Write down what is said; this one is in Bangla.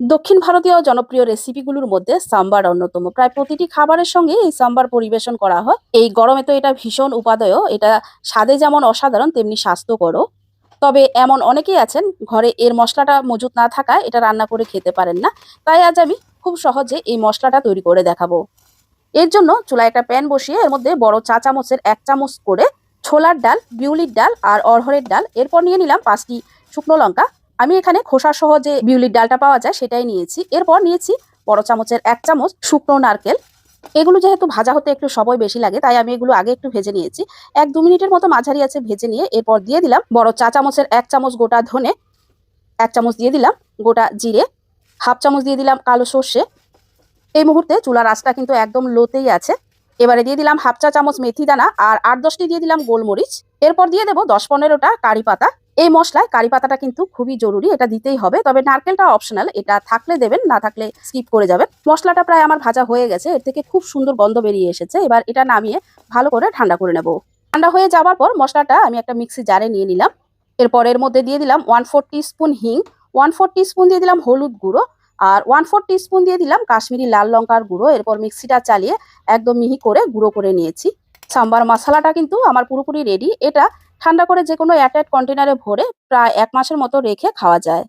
দক্ষিণ ভারতীয় জনপ্রিয় রেসিপিগুলোর মধ্যে সাম্বার অন্যতম। প্রায় প্রতিটি খাবারের সঙ্গে এই সাম্বার পরিবেশন করা হয়। এই গরমে তো এটা ভীষণ উপাদেয়, এটা স্বাদে যেমন অসাধারণ, তেমনি স্বাস্থ্যকরও। তবে এমন অনেকেই আছেন, ঘরে এর মশলাটা মজুত না থাকায় এটা রান্না করে খেতে পারেন না। তাই আজ আমি খুব সহজে এই মশলাটা তৈরি করে দেখাবো। এর জন্য চুলায় একটা প্যান বসিয়ে এর মধ্যে বড় চা চামচের এক চামচ করে ছোলার ডাল, বিউলির ডাল আর অরহরের ডাল এরপর নিয়ে নিলাম পাঁচটি শুকনো লঙ্কা। আমি এখানে খোসা সহ যে বিউলির ডালটা পাওয়া যায় সেটাই নিয়েছি। এরপর নিয়েছি বড় চামচের এক চামচ শুকনো নারকেল। এগুলো যেহেতু ভাজা হতে একটু সময় বেশি লাগে, তাই আমি এগুলো আগে একটু ভেজে নিয়েছি। এক দু মিনিটের মতো মাঝারি আছে ভেজে নিয়ে এরপর দিয়ে দিলাম বড় চা চামচের এক চামচ গোটা ধনে, এক চামচ দিয়ে দিলাম গোটা জিরে, হাফ চামচ দিয়ে দিলাম কালো সর্ষে। এই মুহূর্তে চুলার আঁচটা কিন্তু একদম লোতেই আছে। এবারে দিয়ে দিলাম হাফ চা চামচ মেথি দানা আর আট দশটি দিয়ে দিলাম গোলমরিচ। এরপর দিয়ে দেবো দশ পনেরোটা কারি পাতা। এই মশলায় কারি পাতাটা কিন্তু খুবই জরুরি, এটা দিতেই হবে। তবে নারকেলটা অপশনাল এটা থাকলে দেবেন, না থাকলে স্কিপ করে যাবেন। মশলাটা প্রায় আমার ভাজা হয়ে গেছে, এর থেকে খুব সুন্দর গন্ধ বেরিয়ে এসেছে। এবার এটা নামিয়ে ভালো করে ঠান্ডা করে নেব। ঠান্ডা হয়ে যাওয়ার পর মশলাটা আমি একটা মিক্সি জারে নিয়ে নিলাম। এরপর এর মধ্যে দিয়ে দিলাম ওয়ান ফোর স্পুন হিং ওয়ান ফোর স্পুন দিয়ে দিলাম হলুদ গুঁড়ো, আর ওয়ান ফোর স্পুন দিয়ে দিলাম কাশ্মীরি লাল লঙ্কার গুঁড়ো। এরপর মিক্সিটা চালিয়ে একদম মিহি করে গুঁড়ো করে নিয়েছি। সাম্বার মশলাটা কিন্তু আমার পুরোপুরি রেডি এটা ঠান্ডা করে যে কোনো এয়ারটাইট কন্টেনারে ভরে প্রায় এক মাসের মতো রেখে খাওয়া যায়।